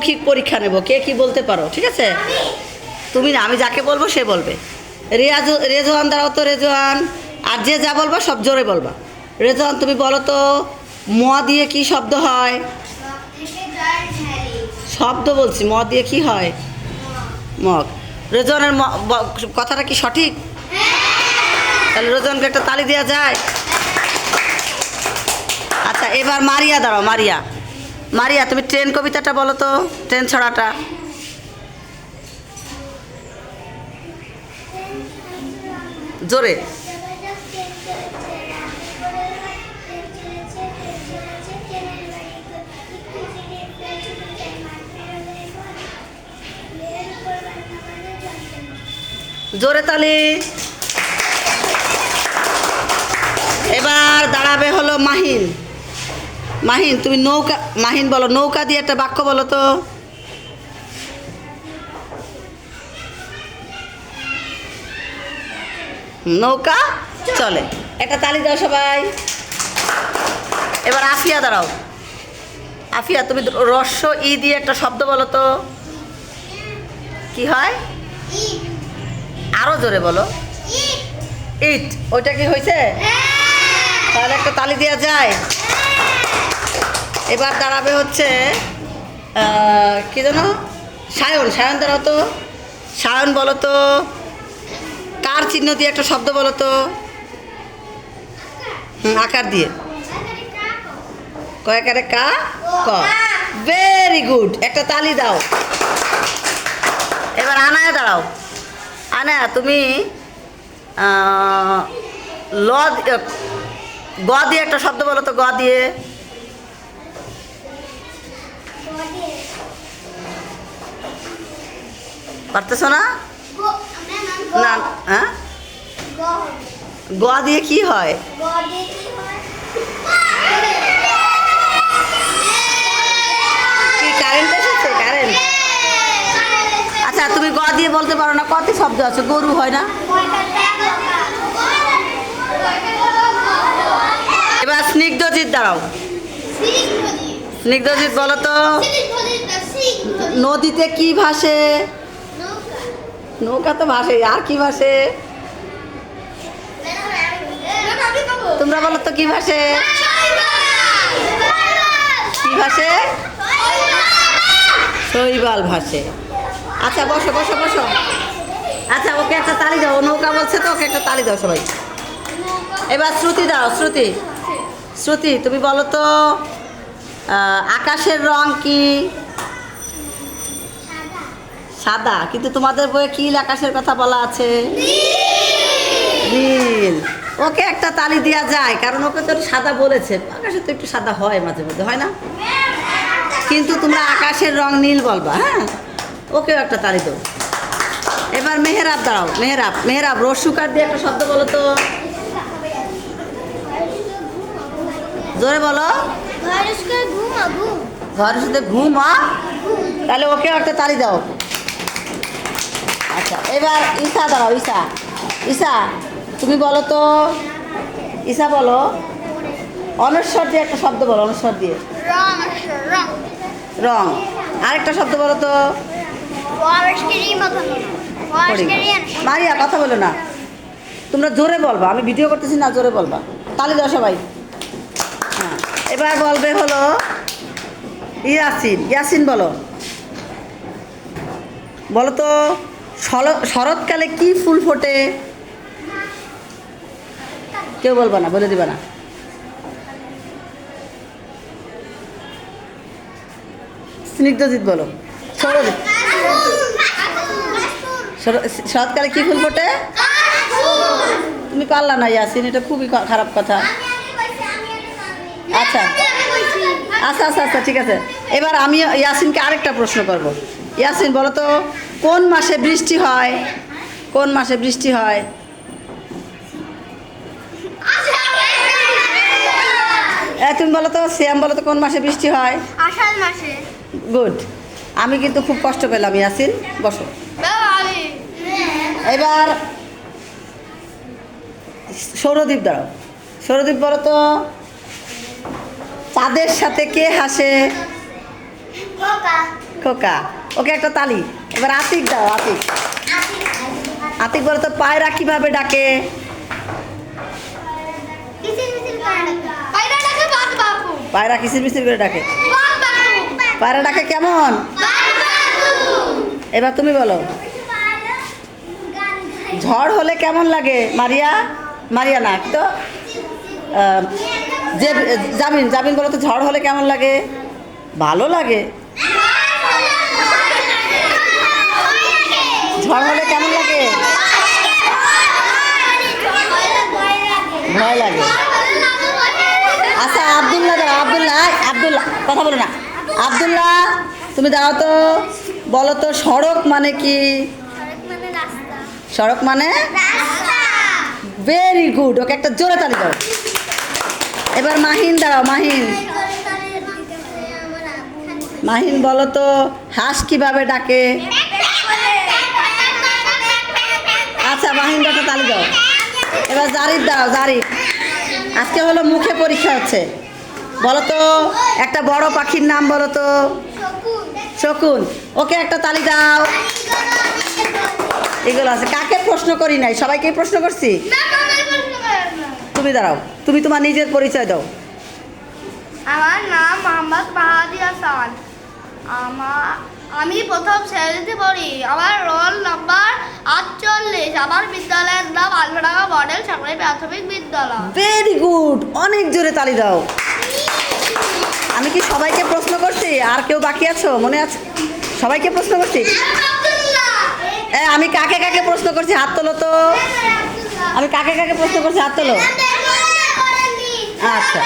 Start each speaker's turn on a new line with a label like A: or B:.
A: মৌখিক পরীক্ষা নেব? কে কি বলতে পারো? ঠিক আছে? তুমি না আমি যাকে বলব সে বলবে। রেয়াজু রেজওয়ান দাঁড়াও তো রেজওয়ান। আর যে যা বলবা সব জোরে বলবা। রেজওয়ান তুমি বলো তো ম দিয়ে কি শব্দ হয়? শব্দ বলছি ম দিয়ে কি হয়? মগ রেজওয়ানের কথাটা কি সঠিক? তাহলে রেজওয়ানকে একটা তালি দেওয়া যায়। আচ্ছা এবার মারিয়া দাঁড়াও মারিয়া। মারিয়া, তুমি ট্রেন কবিতাটা বলো তো, ট্রেন ছড়াটা। জোরে। জোরে তালি। এবার দাঁড়াবে হলো মাহিন। মাহিন তুমি নৌকা মাহিন বলো নৌকা দিয়ে একটা বাক্য বলো তো। নৌকা? চলে। একটা তালি দাও সবাই। এবার আফিয়া দাঁড়াও। আফিয়া তুমি রস্য ই দিয়ে একটা শব্দ বলো তো। কি হয়? আরও জোরে বলো। ইট। ওইটা কি হয়েছে তাহলে একটা তালি দেওয়া যায়। এবার দাঁড়াবে হচ্ছে কি যেন? সায়ন। সায়ন দাঁড়াও তো। সায়ন, বলো তো। কার চিহ্ন দিয়ে একটা শব্দ বলো তো? আকার দিয়ে। কয়েকারে কা? ক। ভেরি গুড একটা তালি দাও। এবার আনায় দাঁড়াও। আনায়া, তুমি ল গ দিয়ে একটা শব্দ বলো তো, গ দিয়ে। পারতেছো না? না হ্যাঁ? গ। দিয়ে কি হয়? কি কারেন্ট এসেছে? কারেন্ট আচ্ছা তুমি গোয়া দিয়ে বলতে পারো না কত শব্দ আছে? গরু হয় না? এবার স্নিগ্ধজিৎ দাঁড়াও। স্নিগ্ধজিৎ। বলো তো। নদীতে কি ভাসে? নৌকা তো ভাসে, আর কি ভাসে? তোমরা বলো তো কি ভাসে? কি ভাসে? শৈবাল ভাসে। আচ্ছা বসো বসো বসো। আচ্ছা ওকে একটা তালি দাও। নৌকা বলছে তো, ওকে একটা তালি দাও সবাই। এবার শ্রুতি দাও, শ্রুতি। শ্রুতি, তুমি বলো তো আকাশের রং কি? সাদা কিন্তু তোমাদের বইয়ে কি আকাশের কথা বলা আছে। নীল। ওকে একটা তালি দেওয়া যায় কারণ ওকে তো সাদা বলেছে। আকাশে তো একটু সাদা হয় মাঝে মধ্যে হয় না? কিন্তু তোমরা আকাশের রং নীল বলবা হ্যাঁ? ওকেও একটা তালি দাও। এবার মেহেরাব দাঁড়াও মেহেরাব মেহেরাব রসুকার দিয়ে একটা শব্দ বলো তো। জোরে বলো। ঘরের সাথে ঘুম আ? তাহলে ওকেও একটা তালি দাও। আচ্ছা এবার ঈশা দাঁড়াও ঈশা। ঈশা তুমি বলো তো ঈশা বলো। অনস্বর দিয়ে একটা শব্দ বলো অনস্বর দিয়ে। রং আরেকটা শব্দ বলো তো। মারিয়া কথা বলো না। তোমরা জোরে বলবা আমি ভিডিও করতেছি না জোরে বলবা। তালি দাও সবাই। হ্যাঁ এবার বলবে হলো ইয়াসিন। ইয়াসিন বলো। বলো তো। শরৎকালে কি ফুল ফোটে? কেউ বলবা না, বলে দিবা না। স্নিগ্ধজিৎ বলো। শরৎ শরৎকালে কি ফুল ফোটে? তুমি পারলা না, ইয়াসিন, এটা খুবই খারাপ কথা। আচ্ছা। আচ্ছা আচ্ছা আচ্ছা ঠিক আছে। এবার আমি ইয়াসিনকে আরেকটা প্রশ্ন করব। ইয়াসিন, বলো তো। কোন মাসে বৃষ্টি হয়? কোন মাসে বৃষ্টি হয়? তুমি বলো তো শ্যাম বলো তো কোন মাসে বৃষ্টি হয়?
B: আষাঢ় মাসে।
A: গুড আমি কিন্তু খুব কষ্ট পেলাম ইয়াসিন বসো। এবার সৌরদ্বীপ দাঁড়াও। সৌরদ্বীপ বলো তো চাঁদের সাথে কে হাসে?
B: কোকা
A: খোকা। ওকে, একটা তালি। এবার আতিক দাও, আতিক। আতিক বলো তো পায়রা কীভাবে ডাকে? পায়রা কিসির মিসির করে ডাকে? পায়রা ডাকে কেমন? এবার তুমি বলো। ঝড় হলে কেমন লাগে? মারিয়া? মারিয়া না তো? যে জামিন জামিন বলো তো ঝড় হলে কেমন লাগে? ভালো লাগে। ঝড় হলে কেমন লাগে? ভয় লাগে। আচ্ছা আবদুল্লাহ দাঁড়াও, আবদুল্লাহ আবদুল্লাহ, কথা বলো না। আবদুল্লাহ, তুমি দাঁড়াও তো। বলো তো, সড়ক মানে কি? সড়ক মানে? ভেরি গুড ওকে একটা জোরে তালি দাও। এবার মাহিন দাঁড়াও, মাহিন। মাহিন, বলো তো, হাঁস কীভাবে ডাকে? আচ্ছা তালি দাও। এবার জারিফ দাও জারিফ আজকে হলো মুখে পরীক্ষা হচ্ছে। বলো তো একটা বড় পাখির নাম বলো তো শকুন। ওকে একটা তালি দাও। এগুলো আছে। কাকে প্রশ্ন করি নাই? সবাইকে প্রশ্ন করছি? তুমি দাঁড়াও। তুমি তোমার নিজের পরিচয় দাও।
B: আমার নাম মোহাম্মদ মাহাদি হাসান। আমার আমি প্রথম শ্রেণীতে পড়ি। আমার রোল নাম্বার আটচল্লিশ। আমার বিদ্যালয়ের নাম আলফাডাঙ্গা মডেল সরকারি প্রাথমিক বিদ্যালয়।
A: ভেরি গুড অনেক জোরে তালি দাও। আমি কি সবাইকে প্রশ্ন করছি? আর কেউ বাকি আছো? মনে আছে? সবাইকে প্রশ্ন করছি? এ আমি কাকে কাকে প্রশ্ন করছি? হাত তোলো তো। আমি কাকে কাকে প্রশ্ন করছি? হাত তোলো। আচ্ছা।